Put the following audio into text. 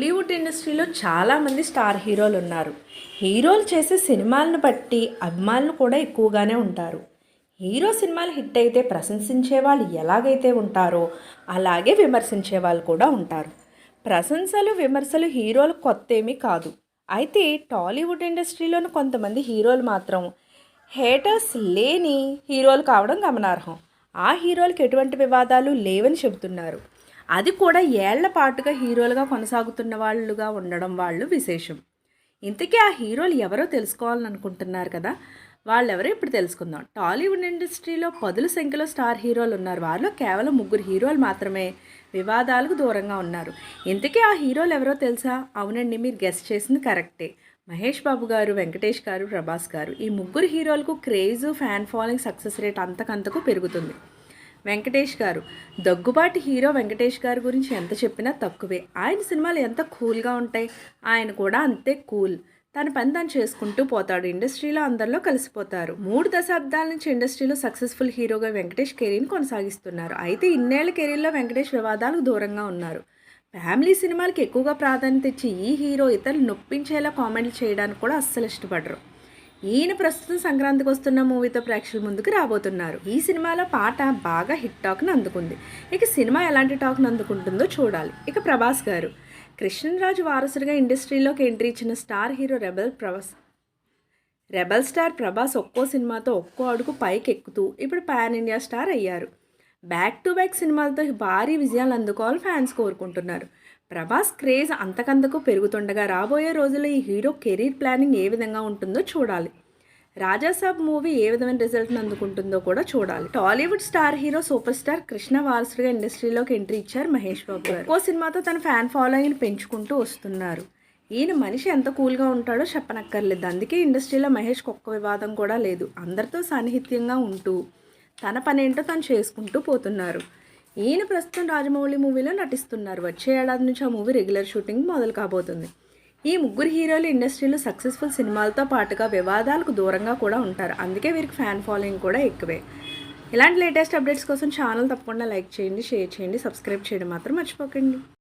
టాలీవుడ్ ఇండస్ట్రీలో చాలామంది స్టార్ హీరోలు ఉన్నారు. హీరోలు చేసే సినిమాలను బట్టి అభిమానులు కూడా ఎక్కువగానే ఉంటారు. హీరో సినిమాలు హిట్ అయితే ప్రశంసించే వాళ్ళు ఎలాగైతే ఉంటారో అలాగే విమర్శించే వాళ్ళు కూడా ఉంటారు. ప్రశంసలు విమర్శలు హీరోలు కొత్త ఏమీ కాదు. అయితే టాలీవుడ్ ఇండస్ట్రీలోని కొంతమంది హీరోలు మాత్రం హేటర్స్ లేని హీరోలు కావడం గమనార్హం. ఆ హీరోలకు ఎటువంటి వివాదాలు లేవని చెబుతున్నారు. అది కూడా ఏళ్ళ పాటుగా హీరోలుగా కొనసాగుతున్న వాళ్ళుగా ఉండడం వాళ్ళు విశేషం. ఇంతకీ ఆ హీరోలు ఎవరో తెలుసుకోవాలని అనుకుంటున్నారు కదా? వాళ్ళెవరో ఇప్పుడు తెలుసుకుందాం. టాలీవుడ్ ఇండస్ట్రీలో పదుల సంఖ్యలో స్టార్ హీరోలు ఉన్నారు. వారిలో కేవలం ముగ్గురు హీరోలు మాత్రమే వివాదాలకు దూరంగా ఉన్నారు. ఇంతకీ ఆ హీరోలు ఎవరో తెలుసా? అవునండి మీరు గెస్ట్ చేసింది కరెక్టే. మహేష్ బాబు గారు వెంకటేష్ గారు ప్రభాస్ గారు. ఈ ముగ్గురు హీరోలకు craze fan following success rate అంతకంతకు పెరుగుతుంది. వెంకటేష్ గారు. దగ్గుబాటి హీరో వెంకటేష్ గారి గురించి ఎంత చెప్పినా తక్కువే. ఆయన సినిమాలు ఎంత కూల్గా ఉంటాయి? ఆయన కూడా అంతే కూల్. తన పని తను చేసుకుంటూ పోతాడు. ఇండస్ట్రీలో అందరిలో కలిసిపోతారు. మూడు దశాబ్దాల నుంచి ఇండస్ట్రీలో సక్సెస్ఫుల్ హీరోగా వెంకటేష్ కెరీర్ని కొనసాగిస్తున్నారు. అయితే ఇన్నేళ్ళ కెరీర్లో వెంకటేష్ వివాదాలకు దూరంగా ఉన్నారు. ఫ్యామిలీ సినిమాలకు ఎక్కువగా ప్రాధాన్యత ఇచ్చి ఈ హీరో ఇతరులు నొప్పించేలా కామెంట్లు చేయడానికి కూడా అస్సలు ఇష్టపడరు. ఈయన ప్రస్తుతం సంక్రాంతికి వస్తున్న మూవీతో ప్రేక్షకుల ముందుకు రాబోతున్నారు. ఈ సినిమాలో పాట బాగా హిట్ టాక్ను అందుకుంది. ఇక సినిమా ఎలాంటి టాక్ను అందుకుంటుందో చూడాలి. ఇక ప్రభాస్ గారు. కృష్ణరాజు వారసుడిగా ఇండస్ట్రీలోకి ఎంట్రీ ఇచ్చిన star hero rebel Prabhas rebel star Prabhas ఒక్కో సినిమాతో ఒక్కో అడుగు పైకి ఎక్కుతూ ఇప్పుడు పాన్ ఇండియా స్టార్ అయ్యారు. బ్యాక్ టు బ్యాక్ సినిమాలతో భారీ విజయాలు అందుకోవాలని ఫ్యాన్స్ కోరుకుంటున్నారు. ప్రభాస్ క్రేజ్ అంతకంతకు పెరుగుతుండగా రాబోయే రోజుల్లో ఈ హీరో కెరీర్ ప్లానింగ్ ఏ విధంగా ఉంటుందో చూడాలి. రాజాసాబ్ మూవీ ఏ విధమైన రిజల్ట్ని అందుకుంటుందో కూడా చూడాలి. Tollywood star hero super star Krishna వారసుడిగా ఇండస్ట్రీలోకి ఎంట్రీ ఇచ్చారు మహేష్ బాబు గారు. ఒక్కో సినిమాతో తన ఫ్యాన్ ఫాలోయింగ్ పెంచుకుంటూ వస్తున్నారు. ఈయన మనిషి ఎంత కూల్గా ఉంటాడో చెప్పనక్కర్లేదు. అందుకే ఇండస్ట్రీలో మహేష్కి ఒక్క వివాదం కూడా లేదు. అందరితో సాన్నిహిత్యంగా ఉంటూ తన పనేంటో తను చేసుకుంటూ పోతున్నారు. ఈయన ప్రస్తుతం రాజమౌళి మూవీలో నటిస్తున్నారు. వచ్చే ఏడాది నుంచి ఆ మూవీ రెగ్యులర్ షూటింగ్ మొదలు కాబోతుంది. ఈ ముగ్గురు హీరోలు ఇండస్ట్రీలో సక్సెస్ఫుల్ సినిమాలతో పాటుగా వివాదాలకు దూరంగా కూడా ఉంటారు. అందుకే వీరికి ఫ్యాన్ ఫాలోయింగ్ కూడా ఎక్కువే. ఇలాంటి లేటెస్ట్ అప్డేట్స్ కోసం ఛానల్ తప్పకుండా లైక్ చేయండి షేర్ చేయండి సబ్స్క్రైబ్ చేయడం మాత్రం మర్చిపోకండి.